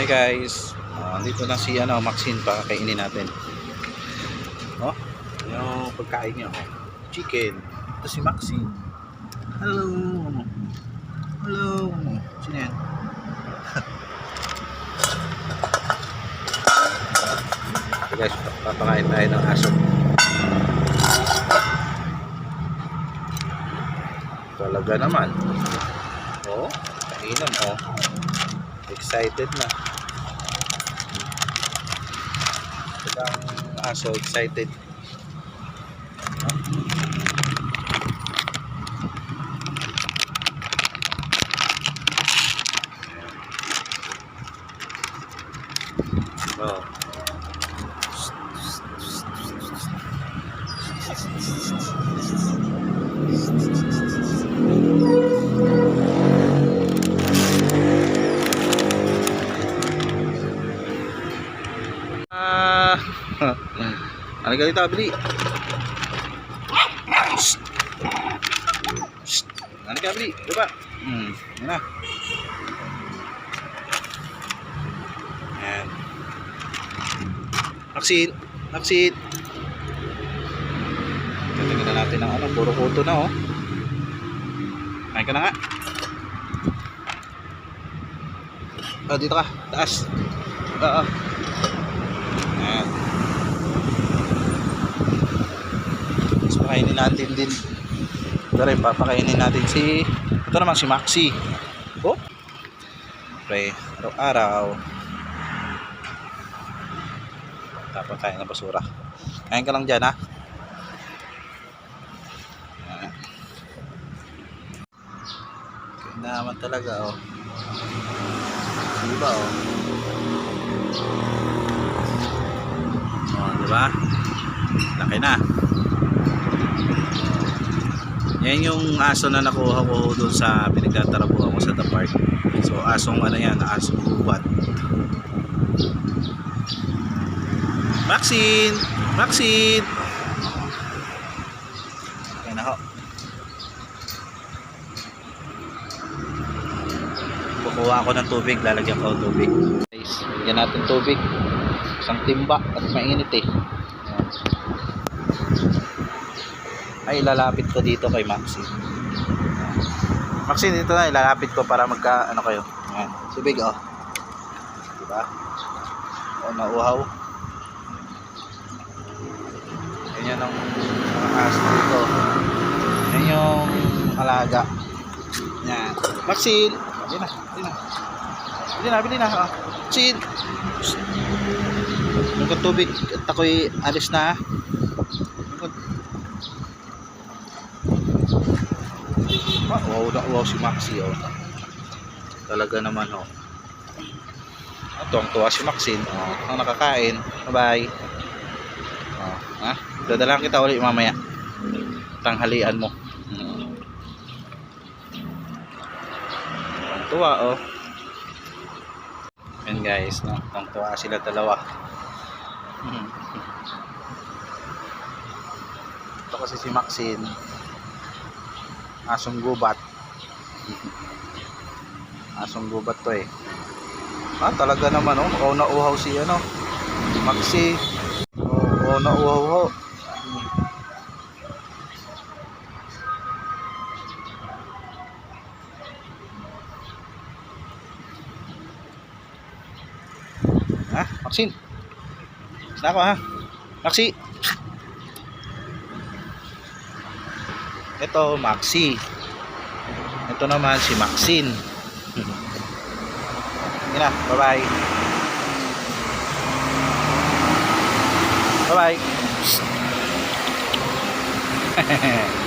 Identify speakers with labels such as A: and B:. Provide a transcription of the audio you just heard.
A: Hi guys. Ah, dito na si ano, Maxine pa kainin natin. Oh, yung pagkain niya. oh. Chicken. Ito si Maxine. Hello. Hello. Sino yan? so guys, papakain tayo ng aso. Talaga naman. Oh, kainan oh. Excited na. Ang aso excited. Oh. Ano ka dito, Abili? Shh. Shh. Ano ka, Abili? Diba? Hmm. Yan na. Yan. Naksit. Naksit. Tatingin na natin ang ano. Puro kuto na, oh. Kain ka na nga. Oh, dito ka. Taas. Oo. Ayan. Tapos pakainin natin din. Ito rin, papakainin natin si... Ito naman si Maxi. Oh. Pre, araw-araw. Tapos kain ng basura. Kain ka lang dyan, ha? Kain naman talaga, oh. Diba, oh. Oh, di ba? Laki na. Yan yung aso na nakuha ko doon sa pinagtatarabuhan ko sa the park. So, asong ano yan, asong gubat. Maxine! Maxine! Yan na ho. Kukuha ako ng tubig, lalagyan ko ng tubig. Guys, lagyan natin tubig. Isang timba at mainit eh. Ayan. Ay, ilalapit ko dito kay Maxine. Ayan. Maxine, dito na, ilalapit ko para magka, ano kayo. Ayan. Tubig, oh. Diba? O, nauhaw. Ganyan ang mga aso dito. Yan yung alaga. Yan. Maxine! Bili na, bili na. Bili na, bili na. Oh. Maxine! Yung tubig at ako'y alis na. Wow na wow si Maxi oh. Talaga naman oh. At tuwang tuwa si Maxine oh. Ang nakakain. Bye bye. Oh, ha? Dadalang kita ulit mamaya. Tanghalian mo. Hmm. Tuwa oh. Yan guys, no? Tuwang tuwa sila dalawa. Mhm. Ito kasi si Maxine. Asong gubat. Asong gubat to eh. Ah, talaga naman oh. Oo na uhaw si ano. Maxi. Oo na uhaw ho. Ha? Maxine. Basta ako ha. Maxi. Ito, Maxi. Ito naman si Maxine. Yan na, bye-bye. Bye-bye.